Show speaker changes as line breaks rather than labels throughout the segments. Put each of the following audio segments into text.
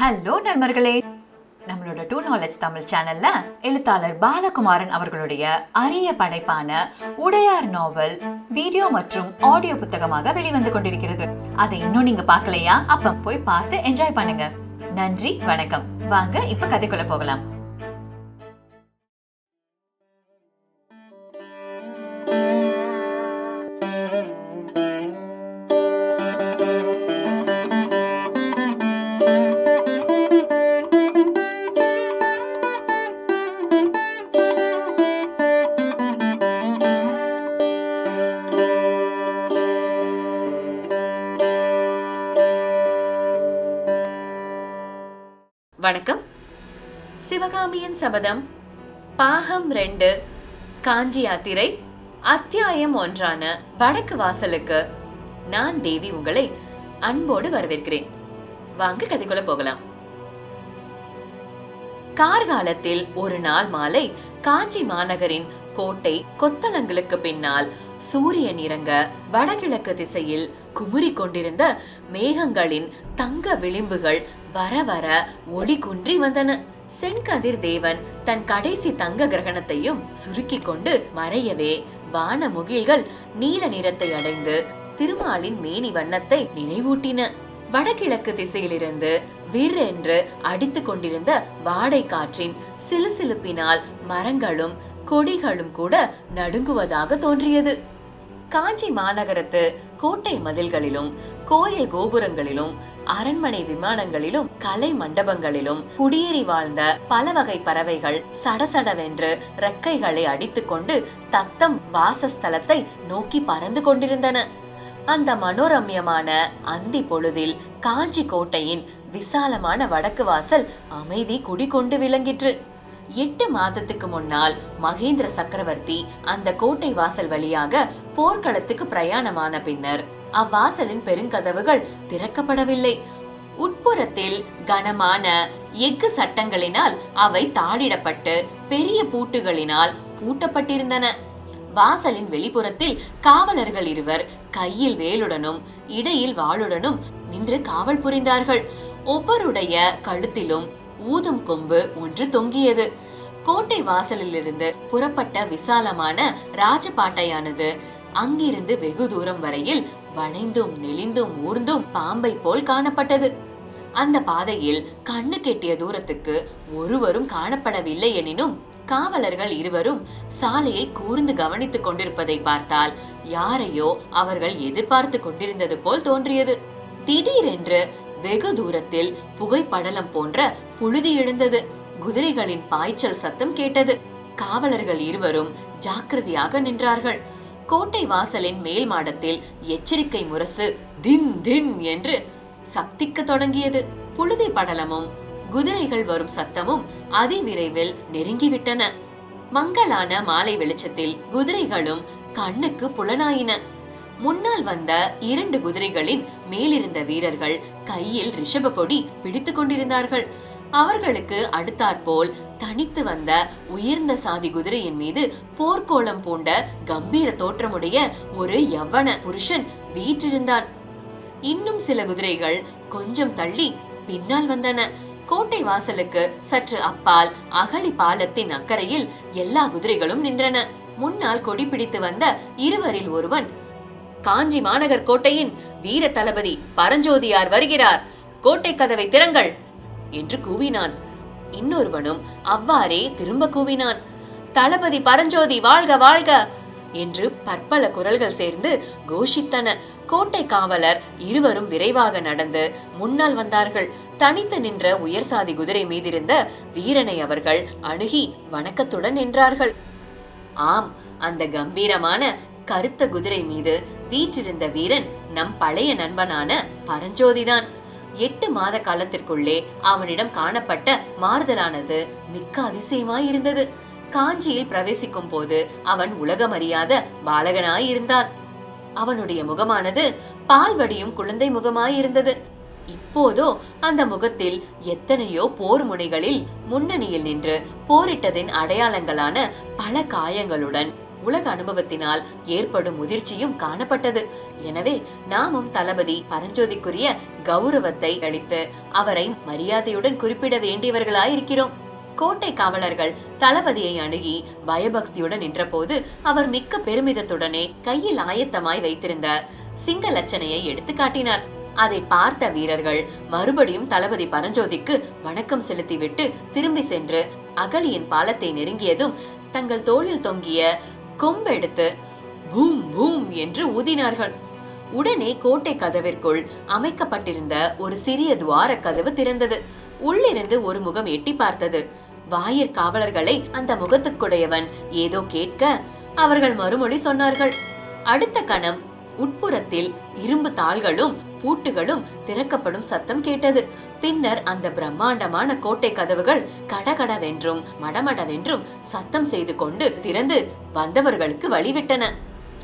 Hello நண்பர்களே. நம்மளோட two knowledge Tamil சேனல்ல எழுத்தாளர் பாலகுமாரன் அவர்களுடைய அரிய படைப்பான உடையார் நாவல் வீடியோ மற்றும் ஆடியோ புத்தகமாக வெளிவந்து கொண்டிருக்கிறது. அதை இன்னும் நீங்க பார்க்கலையா? அப்ப போய் பார்த்து என்ஜாய் பண்ணுங்க. நன்றி வணக்கம். வாங்க இப்ப கதைக்குள்ள போகலாம். வணக்கம். சிவகாமியின் சபதம் பாகம் ரெண்டு காஞ்சி யாத்திரை அத்தியாயம் ஒன்றான வடக்கு வாசலுக்கு நான் தேவி உங்களை அன்போடு வரவேற்கிறேன். வாங்க கதைக்குள்ள போகலாம். கார்காலத்தில் ஒரு நாள் மாலை காஞ்சி மாநகரின் கோட்டை கொத்தளங்களுக்கு பின்னால் சூரியன் இறங்க வடகிழக்கு திசையில் குமுறி கொண்டிருந்த மேகங்களின் தங்க விளிம்புகள் வர வர ஒளி குன்றி வந்தன. செங்கதிர் தேவன் தன் கடைசி தங்க கிரகணத்தையும் சுருக்கிக் கொண்டு மறையவே வான முகில்கள் நீல நிறத்தை அடைந்து திருமாலின் மேனி வண்ணத்தை நினைவூட்டின. வடகிழக்கு திசையிலிருந்து விற்றென்று அடித்துக் கொண்டிருந்த வாடை காற்றின் சிலுசிலுப்பினால் மரங்களும் கொடிகளும் கூட நடுங்குவதாக தோன்றியது. காஞ்சி மாநகரத்து கோட்டை மதில்களிலும் கோயில் கோபுரங்களிலும் அரண்மனை விமானங்களிலும் கலை மண்டபங்களிலும் குடியேறி வாழ்ந்த பல வகை பறவைகள் சடசடவென்று ரெக்கைகளை அடித்துக்கொண்டு தத்தம் வாசஸ்தலத்தை நோக்கி பறந்து கொண்டிருந்தன. அந்த மனோரம்யமான அந்தி பொழுதில் காஞ்சி கோட்டையின் விசாலமான வடக்கு வாசல் அமைதி குடிகொண்டு விளங்கிற்று. எட்டு மாதத்துக்கு முன்னால் மகேந்திர சக்கரவர்த்தி அந்த கோட்டை வாசல் வழியாக போர்க்களத்துக்கு பிரயாணமான பின்னர் அவ்வாசலின் பெருங்கதவுகள் திறக்கப்படவில்லை. உட்புறத்தில் கனமான எஃகு சட்டங்களினால் அவை தாளிடப்பட்டு பெரிய பூட்டுகளினால் பூட்டப்பட்டிருந்தன. வாசலின் வெளிப்புறத்தில் காவலர்கள் இருவர் கையில் வேலுடனும் இடையில் வாளுடனும் நின்று காவல் புரிந்தார்கள். ஒவ்வொருடைய கழுத்திலும் ஊதும் கொம்பு ஒன்று தொங்கியது. கோட்டை வாசலிலிருந்து புறப்பட்ட விசாலமான ராஜபாட்டையானது அங்கிருந்து வெகு தூரம் வரையில் வளைந்தும் நெளிந்தும் ஊர்ந்தும் பாம்பை போல் காணப்பட்டது. அந்த பாதையில் கண்ணு கெட்டிய தூரத்துக்கு ஒருவரும் காணப்படவில்லை எனினும் காவலர்கள் இருவரும் சாலையை கூர்ந்து கவனித்துக் கொண்டிருப்பதை பார்த்தால் யாரையோ அவர்கள் எதிர்பார்த்து கொண்டிருந்தது போல் தோன்றியது. திடீரென்று வெகு தூரத்தில் புகைப்படலம் போன்ற புழுதி எழுந்தது. குதிரைகளின் பாய்ச்சல் சத்தம் கேட்டது. காவலர்கள் இருவரும் ஜாக்கிரதையாக நின்றார்கள். கோட்டை வாசலின் மேல் மாடத்தில் எச்சரிக்கை முரசு தின் தின் என்று சப்திக்க தொடங்கியது. புழுதி படலமும் குதிரைகள் வரும் சத்தமும் அதிவிரைவில் நெருங்கிவிட்டன. மங்கலான மாலை வெளிச்சத்தில் குதிரைகளும் கண்ணுக்கு புலனாயின. முன்னால் வந்த இரண்டு குதிரைகளின் மேலிருந்த வீரர்கள் கையில் ரிஷப கொடி பிடித்துக் கொண்டிருந்தார்கள். அவர்களுக்கு அடுத்தாற்போல் தனித்து வந்த உயர்ந்த சாதி குதிரையின் மீது போர்க்கோளம் பூண்ட கம்பீர தோற்றமுடைய ஒரு யவன புருஷன் வீற்றிருந்தான். இன்னும் சில குதிரைகள் கொஞ்சம் தள்ளி பின்னால் வந்தன. கோட்டை வாசலுக்கு சற்று அப்பால் அகழி பாலத்தின் அக்கறையில் எல்லா குதிரைகளும் நின்றன. முன்னால் கொடி பிடித்து வந்த இருவரில் ஒருவன் காஞ்சி மாநகர் கோட்டையின் வீர தளபதி பரஞ்சோதியார் வருகிறார். கோட்டை கதவை திறங்கள். என்று கூவினான். இன்னொருவனும் அவ்வாறே திரும்ப கூவினான். தளபதி பரஞ்சோதி வாழ்க வாழ்க என்று பற்பல குரல்கள் சேர்ந்து கோஷித்தன. கோட்டை காவலர் இருவரும் விரைவாக நடந்து முன்னால் வந்தார்கள். தனித்து நின்ற உயர்சாதி குதிரை மீதிருந்த வீரனை அவர்கள் அணுகி வணக்கத்துடன் நின்றார்கள். ஆம் அந்த கம்பீரமான கருத்த குதிரை மீது வீற்றிருந்த வீரன் நம் பழைய நண்பனான பரஞ்சோதிதான். எட்டு மாத காலத்திற்குள்ளே அவனிடம் காணப்பட்ட மாறுதலானது மிக்க அதிசயமாய் இருந்தது காஞ்சியில் பிரவேசிக்கும் போது அவன் உலகமறியாத பாலகனாய் இருந்தான் அவனுடைய முகமானது பால்வடியும் குழந்தை முகமாய் இருந்தது இப்போதோ அந்த முகத்தில் எத்தனையோ போர் முனைகளில் முன்னணியில் நின்று போரிட்டதின் அடையாளங்களான பல காயங்களுடன் உலக அனுபவத்தினால் ஏற்படும் முதிர்ச்சியும் காணப்பட்டது. எனவே நாமும் தளபதி பரஞ்சோதிக்குரிய கௌரவத்தை அளித்து அவரை மரியாதையுடன் குறிப்பிட வேண்டியவர்களாயிருக்கிறோம். கோட்டை காவலர்கள் தளபதியை அணுகி பயபக்தியுடன் நின்றபோது அவர் மிக்க பெருமிதத்துடனே கையில் ஆயத்தமாய் வைத்திருந்த சிங்க லட்சணையை எடுத்து காட்டினார். அதை பார்த்த வீரர்கள் மறுபடியும் தளபதி பரஞ்சோதிக்கு வணக்கம் செலுத்திவிட்டு திரும்பி சென்று அகலியின் பாலத்தை நெருங்கியதும் தங்கள் தோளில் தொங்கிய கொம்பெடுத்து பூம் பூம் என்று ஊதினார்கள். உடனே கோட்டை கதவிற்குள் அமைக்கப்பட்டிருந்த ஒரு சிறிய துவார கதவு திறந்தது. உள்ளிருந்து ஒரு முகம் எட்டி பார்த்தது. வாயிற் காவலர்களை அந்த முகத்துக்குடையவன் ஏதோ கேட்க அவர்கள் மறுமொழி சொன்னார்கள். அடுத்த கணம் உட்புறத்தில் இரும்பு தாள்களும் பூட்டுகளும் திறக்கப்படும் சத்தம் கேட்டது. பின்னர் அந்த பிரம்மாண்டமான கோட்டை கதவுகள் கடகடவென்றும் மடமடவென்றும் சத்தம் செய்து கொண்டு திறந்து வந்தவர்களுக்கு வழிவிட்டன.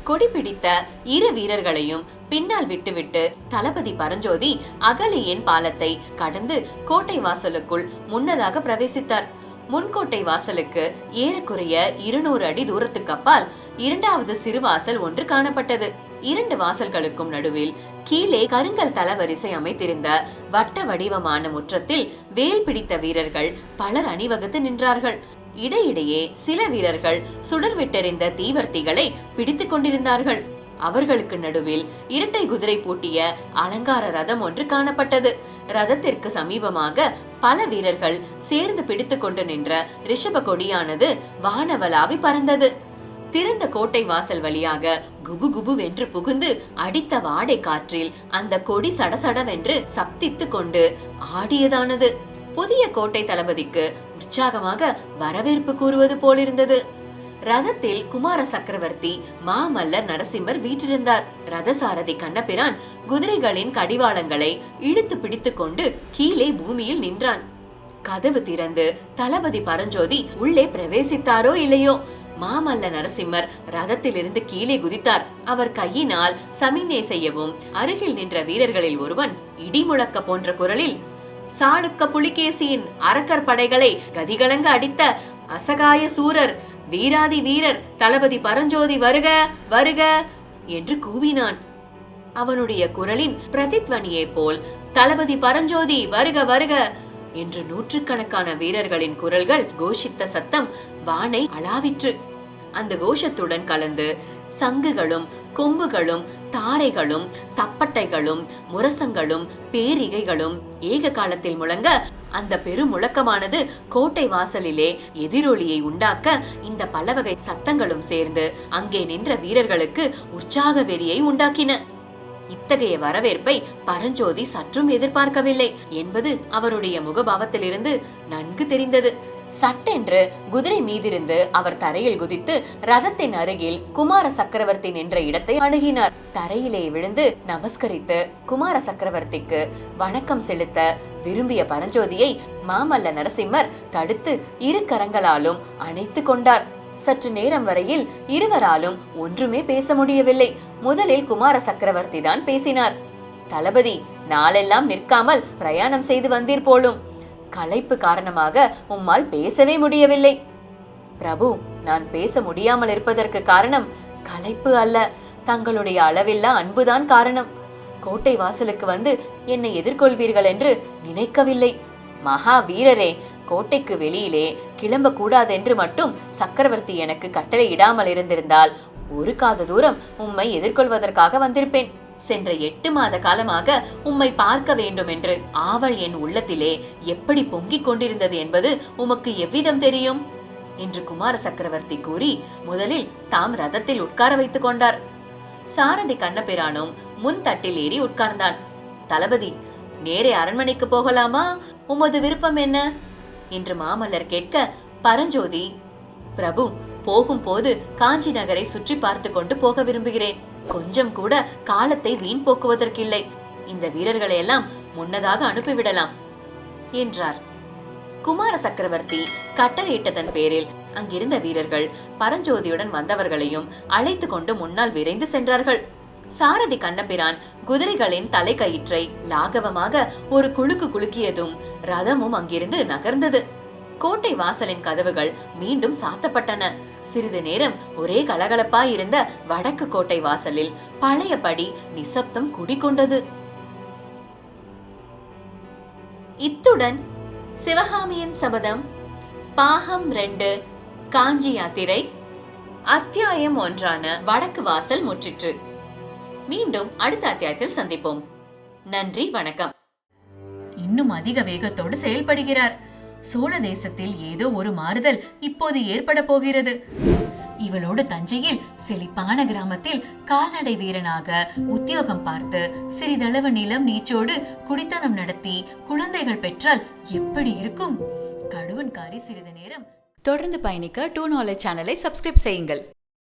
கொடி பிடித்த இரு வீரர்களையும் பின்னால் விட்டுவிட்டு தளபதி பரஞ்சோதி அகலியின் பாலத்தை கடந்து கோட்டை வாசலுக்குள் முன்னதாக பிரவேசித்தார். முன்கோட்டை வாசலுக்கு ஏறக்குறைய இருநூறு அடி தூரத்துக்கு அப்பால் இரண்டாவது சிறுவாசல் ஒன்று காணப்பட்டது. இரண்டு வாசல்களுக்கும் நடுவில் கீழே கருங்கல் தளவரிசை அமைத்திருந்த வட்ட வடிவமான முற்றத்தில் வேல் பிடித்த வீரர்கள் பலர் அணிவகுத்து நின்றார்கள். இடையிடையே சில வீரர்கள் சுடர் விட்டெறிந்த தீவர்த்திகளை பிடித்துக் கொண்டிருந்தார்கள். அவர்களுக்கு நடுவில் இரட்டை குதிரை பூட்டிய அலங்கார ரதம் ஒன்று காணப்பட்டது. ரதத்திற்கு சமீபமாக பல வீரர்கள் சேர்ந்து பிடித்துக்கொண்டு நின்ற ரிஷப கொடியானது வானவலாவி பறந்தது. திறந்த கோட்டை வாசல் வழியாக குபு குபு வென்று புகுந்து அடித்த வாடை காற்றில் அந்த கொடி சடசடவென்று சப்தித்துக் கொண்டு ஆடியதானது. புதிய கோட்டை தளபதிக்கு உற்சாகமாக வரவேற்பு கூறுவது போலிருந்தது. ரதத்தில் குமார சக்கரவர்த்தி மாமல்லர் நரசிம்மர் வீற்றிருந்தார். ரதசாரதி கண்ணபிரான் குதிரைகளின் கடிவாளங்களை இழுத்து பிடித்துக் கொண்டு கீழே பூமியில் நின்றான். கதவு திறந்து தளபதி பரஞ்சோதி உள்ளே பிரவேசித்தாரோ இல்லையோ? மாமல்ல நரசிம்மர் ரதத்திலிருந்து கீழே குதித்தார். அவர் கையினால் சமிஞை செய்யவும் அருகில் நின்ற வீரர்களில் ஒருவன் இடி முழக்க போன்ற குரலில் சாளுக்க புலிகேசியின் அரக்கர் படைகளை கதிகலங்க அடித்த அசகாய சூரர் வீராதி வீரர் தளபதி பரஞ்சோதி வருக வருக என்று கூவினான். அவனுடைய குரலின் பிரதித்வனியைப் போல் தளபதி பரஞ்சோதி வருக வருக என்று நூற்றுக்கணக்கான வீரர்களின் குரல்கள் கோஷித்த சத்தம் வானை அளாவிற்று அந்த கோஷத்துடன் கலந்து சங்குகளும் கொம்புகளும் தாரைகளும் தப்பட்டைகளும் முரசங்களும் பேரிகைகளும் ஏக காலத்தில் முழங்க அந்த பெருமுழக்கமானது கோட்டை வாசலிலே எதிரொலியை உண்டாக்க இந்த பலவகை சத்தங்களும் சேர்ந்து அங்கே நின்ற வீரர்களுக்கு உற்சாக வெறியை உண்டாக்கின. இத்தகைய வரவேற்பை பரஞ்சோதி சற்றும் எதிர்பார்க்கவில்லை என்பது அவருடைய முகபாவத்திலிருந்து நன்கு தெரிந்தது. சட்டென்று குதிரை மீதிருந்து அவர் தரையில் குதித்து ரதத்தின் அருகில் குமார சக்கரவர்த்தி நின்ற இடத்தை அணுகினார். தரையிலே விழுந்து நமஸ்கரித்து குமார சக்கரவர்த்திக்கு வணக்கம் செலுத்த விரும்பிய பரஞ்சோதியை மாமல்ல நரசிம்மர் தடுத்து இரு கரங்களாலும் அணைத்து கொண்டார். சற்று நேரம் வரையில் இருவராலும் ஒன்றுமே பேச முடியவில்லை. முதலில் குமார சக்கரவர்த்தி தான் பேசினார். தளபதி நாளெல்லாம் நிற்காமல் பிரயாணம் செய்து வந்தீர் போலும். களைப்பு காரணமாக உம்மால் பேசவே முடியவில்லை. பிரபு நான் பேச முடியாமல் இருப்பதற்கு காரணம் களைப்பு அல்ல. தங்களுடைய அளவில்லா அன்புதான் காரணம். கோட்டை வாசலுக்கு வந்து என்னை எதிர்கொள்வீர்கள் என்று நினைக்கவில்லை. மகா வீரரே கோட்டைக்கு வெளியிலே கிளம்ப கூடாதென்று மட்டும் சக்கரவர்த்தி எனக்கு கட்டளை இடாமல் இருந்திருந்தால் ஒரு காத தூரம் உம்மை எதிர்கொள்வதற்காக வந்திருப்பேன். சென்ற எட்டு மாத காலமாக உம்மை பார்க்க வேண்டும் என்று ஆவல் என் உள்ளத்திலே எப்படி பொங்கிக் கொண்டிருந்தது என்பது உமக்கு எவ்விதம் தெரியும்? என்று குமார சக்கரவர்த்தி கூறி முதலில் தாம் ரதத்தில் உட்கார வைத்துக் கொண்டார். சாரதி கண்ணபிரானும் முன் தட்டில் ஏறி உட்கார்ந்தான். தளபதி நேரே அரண்மனைக்கு போகலாமா? உமது விருப்பம் என்ன? என்று மாமல்லர் கேட்க பரஞ்சோதி பிரபு போகும்போது காஞ்சி நகரை சுற்றி பார்த்து கொண்டு போக விரும்புகிறேன். கொஞ்சம் கூட காலத்தை வீண் போக்குவதற்கில்லை. இந்த வீரர்களை எல்லாம் முன்னதாக அனுப்பிவிடலாம் என்றார். குமார சக்கரவர்த்தி கட்டளையிட்டதன் பேரில் அங்கிருந்த வீரர்கள் பரஞ்சோதியுடன் வந்தவர்களையும் அழைத்து கொண்டு முன்னால் விரைந்து சென்றார்கள். சாரதி கண்ணபிரான் குதிரைகளின் தலைக்கயிற்றை லாகவமாக ஒரு குலுக்கு குலுக்கியதும் ரதமும் அங்கிருந்து நகர்ந்தது. கோட்டை வாசலின் கதவுகள் மீண்டும் சாத்தப்பட்டன. சிறிது நேரம் ஒரே கலகலப்பாய் இருந்த வடக்கு கோட்டை வாசலில் பழையபடி நிசப்தம் குடிகொண்டது. இத்துடன் சிவகாமியின் சபதம் பாகம் ரெண்டு காஞ்சி யாத்திரை அத்தியாயம் ஒன்றான வடக்கு வாசல் முற்றிற்று. மீண்டும் அடுத்த அத்தியாயத்தில் சந்திப்போம். நன்றி வணக்கம். இன்னும் அதிக வேகத்தோடு செயல்படுகிறார். சோழ தேசத்தில் ஏதோ ஒரு மாறுதல் இப்போது ஏற்பட போகிறது. இவளோடு தஞ்சையில் செழிப்பான கிராமத்தில் கால்நடை வீரனாக உத்தியோகம் பார்த்து சிறிதளவு நிலம் நீச்சோடு குடித்தனம் நடத்தி குழந்தைகள் பெற்றால் எப்படி இருக்கும்? கடுவன்காரி சிறிது நேரம் தொடர்ந்து பயணிக்க டூ நாலேஜ் சேனலை சப்ஸ்கிரைப் செய்யுங்கள்.